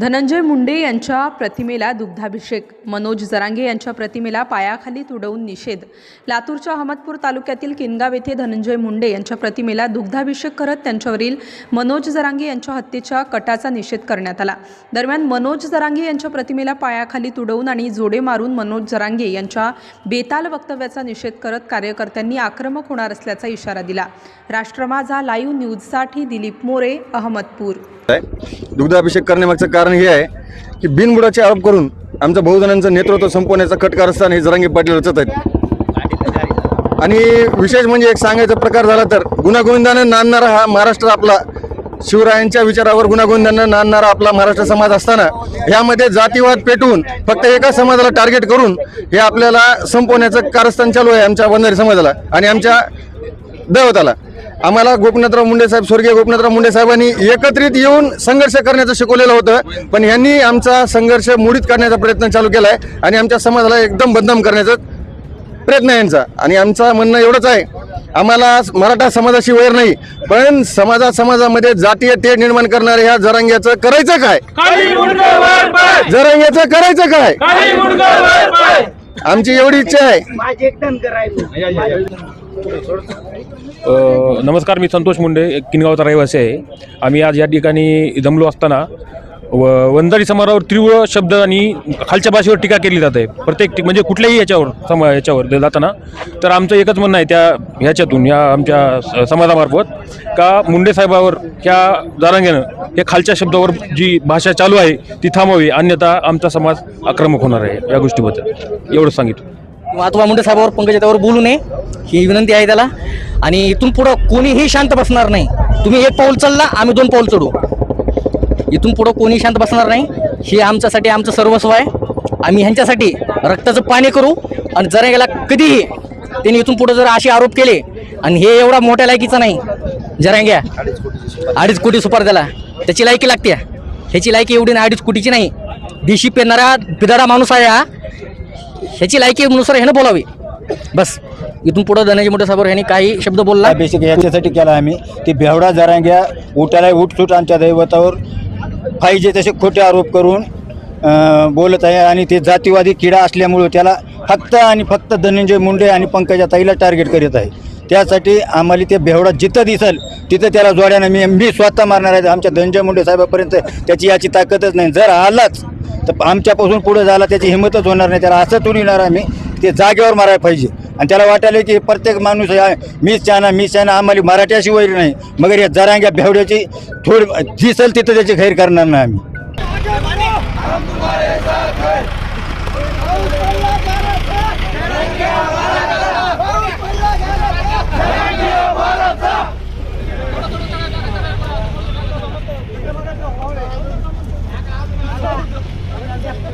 धनंजय मुंडे यांच्या प्रतिमेला दुग्धाभिषेक. मनोज जरांगे यांच्या प्रतिमेला पायाखाली तुडवून निषेध. लातूरच्या अहमदपूर तालुक्यातील किनगाव येथे धनंजय मुंडे यांच्या प्रतिमेला दुग्धाभिषेक करत त्यांच्यावरील मनोज जरांगे यांच्या हत्येच्या कटाचा निषेध करण्यात आला. दरम्यान मनोज जरांगे यांच्या प्रतिमेला पायाखाली तुडवून आणि जोडे मारून मनोज जरांगे यांच्या बेताल वक्तव्याचा निषेध करत कार्यकर्त्यांनी आक्रमक होणार असल्याचा इशारा दिला. राष्ट्र माझा लाईव्ह न्यूजसाठी दिलीप मोरे अहमदपूर. आहे दुग्धाभिषेक करण्यामागचं कारण हे आहे की बिनबुडाचे आरोप करून आमचं बहुजनांचं नेतृत्व संपवण्याचा कटकारस्थान हे जरांगी पाटील रचत आहेत. आणि विशेष म्हणजे एक सांगायचा प्रकार झाला तर गुणागोविंदानं नांदणारा हा महाराष्ट्र आपला शिवरायांच्या विचारावर गुणागोविंदानं नांदणारा आपला महाराष्ट्र समाज असताना यामध्ये जातीवाद पेटवून फक्त एका समाजाला टार्गेट करून हे आपल्याला संपवण्याचं कारस्थान चालू आहे आमच्या वंजारी समाजाला. आणि आमच्या दैवताला. आम्हाला गोपीनाथराव मुंडे साहेब स्वर्गीय गोपीनाथराव मुंडे साहेबांनी एकत्रित येऊन संघर्ष करण्याचं शिकवलेलं होतं. पण यांनी आमचा संघर्ष मोडीत करण्याचा प्रयत्न चालू केला आहे आणि आमच्या समाजाला एकदम बदनाम करण्याचा प्रयत्न यांचा. आणि आमचं म्हणणं एवढंच आहे आम्हाला मराठा समाजाशी वैर नाही पण समाजा समाजामध्ये जातीय तेढ निर्माण करणाऱ्या ह्या जरांग्याचं करायचं काय? जरांग्याचं करायचं काय? आमची एवढी इच्छा आहे. माझे एकदम करायचं. अ, नमस्कार मी संतोष मुंडे एक किनगावचा रहिवासी आहे. आम्ही आज या ठिकाणी जमलो असताना व वंजारी समाजावर तीव्र शब्द आणि खालच्या भाषेवर टीका केली जाते प्रत्येक म्हणजे कुठल्याही याच्यावर सम याच्यावर जे जाताना. तर आमचं एकच म्हणणं आहे त्या ह्याच्यातून या आमच्या स- समाजामार्फत का मुंडे साहेबावर ह्या जारांग्यानं हे खालच्या शब्दावर जी भाषा चालू आहे ती थांबावी अन्यथा आमचा समाज आक्रमक होणार आहे या गोष्टीबद्दल. एवढंच सांगितलं. अथवा मुंडे साहेबावर पंकज त्यावर बोलू नये. ही विनंती आहे त्याला. आणि इथून पुढं कोणीही शांत बसणार नाही. तुम्ही एक पाऊल चालला आम्ही दोन पाऊल चढू. इथून पुढं कोणी शांत बसणार नाही. हे आमच्यासाठी आमचं सर्वस्व आहे. आम्ही ह्यांच्यासाठी रक्ताचं पाणी करू. आणि जरा गेला कधीही त्यांनी इथून पुढं जर असे आरोप केले आणि हे एवढा मोठ्या लायकीचा नाही. जरांग्या अडीच कोटी सुपार त्याला. त्याची लायकी लागते. ह्याची लायकी एवढी नाही अडीच कोटीची नाही. देशी पेरणारा बिदाडा माणूस आहे हा. ह्याची लायकी नुसार ह्यानं बोलावी. बस. इथून पुढं धनंजय मोठे साहेब ह्यांनी काही शब्द बोलला. बेसिक याच्यासाठी केला आम्ही. ती बेवडा जरांग्या उठाला उठसूट आमच्या दैवतावर. पाहिजे तसे खोटे आरोप करून अं, बोलत आहे आणि ते जातीवादी किडा असल्यामुळं त्याला फक्त आणि फक्त धनंजय मुंडे आणि पंकजा ताईला टार्गेट करीत आहे. त्यासाठी आम्हाला ते बेवडा जिथं दिसेल तिथं त्याला जोड्यानं मी मी स्वतः मारणार आहे. आमच्या धनंजय मुंडे साहेबापर्यंत त्याची याची ताकदच नाही. जर आलाच तर आमच्यापासून पुढे झाला त्याची हिंमतच होणार नाही. त्याला असं येणार आम्ही ते जागेवर मारायला पाहिजे. आणि त्याला वाटायला की प्रत्येक माणूस मीच चाना मीच चाना आम्हाला मराठ्याशिवाय नाही. मगर या जरांग्या भेवड्याची थोडी दिसल तिथं त्याची खैर करणार नाही आम्ही.